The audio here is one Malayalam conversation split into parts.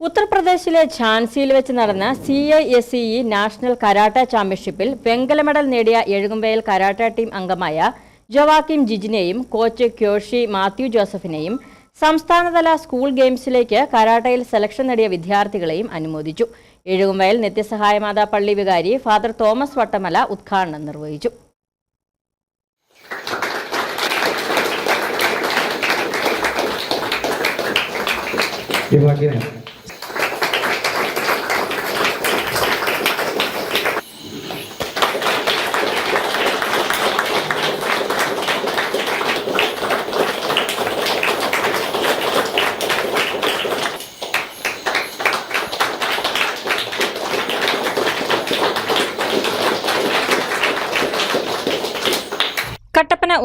ഉത്തർപ്രദേശിലെ ഝാൻസിയിൽ വെച്ച് നടന്ന C I S E national karate ചാമ്പ്യൻഷിപ്പിൽ വെങ്കല മെഡൽ നേടിയ എഴുകുംവയൽ കരാട്ട ടീം അംഗമായ ജവാക്കിം ജിജിനെയും കോച്ച് ക്യോഷി മാത്യു ജോസഫിനെയും സംസ്ഥാനതല സ്കൂൾ ഗെയിംസിലേക്ക് കരാട്ടയിൽ സെലക്ഷൻ നേടിയ വിദ്യാർത്ഥികളെയും അനുമോദിച്ചു. എഴുകുമ്പയിൽ നിത്യസഹായമാതാ പള്ളി വികാരി ഫാദർ തോമസ് വട്ടമല ഉദ്ഘാടനം നിർവഹിച്ചു.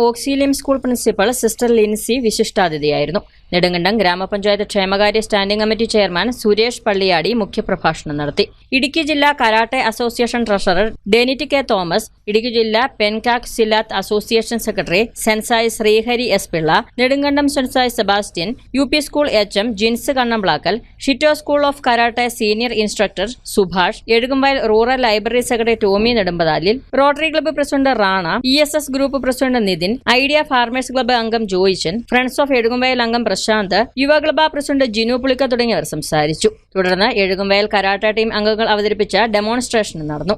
Auxilium school principal sister Lincy വിശിഷ്ടാതിഥിയായിരുന്നു. Nedumkandam ഗ്രാമപഞ്ചായത്ത് ക്ഷേമകാര്യ standing committee chairman Suresh Palliyadi മുഖ്യപ്രഭാഷണം നടത്തി. ഇടുക്കി ജില്ലാ karate association treasurer Denit K Thomas Idukki ജില്ലാ Pencak Silat association secretary sensei Sreehari S Pillai Nedumkandam sensei Sebastian U P school H M Jins Kannamplackal Shito school of karate senior instructor Subhash Ezhukumvayal rural library secretary Tomy Nedumpathalil Rotary club president Rana E group president Nithin Idea farmers club അംഗം ജോയിച്ചൻ ഫ്രണ്ട്സ് ഓഫ് എഴുകുംവയൽ അംഗം പ്രശാന്ത് യുവ ക്ലബ്ബ് പ്രസിഡന്റ് ജിനു പുളിക്ക തുടങ്ങിയവർ സംസാരിച്ചു. തുടർന്ന് എഴുകുംവയൽ കരാട്ട ടീം അംഗങ്ങൾ അവതരിപ്പിച്ച ഡെമോൺസ്ട്രേഷൻ നടന്നു.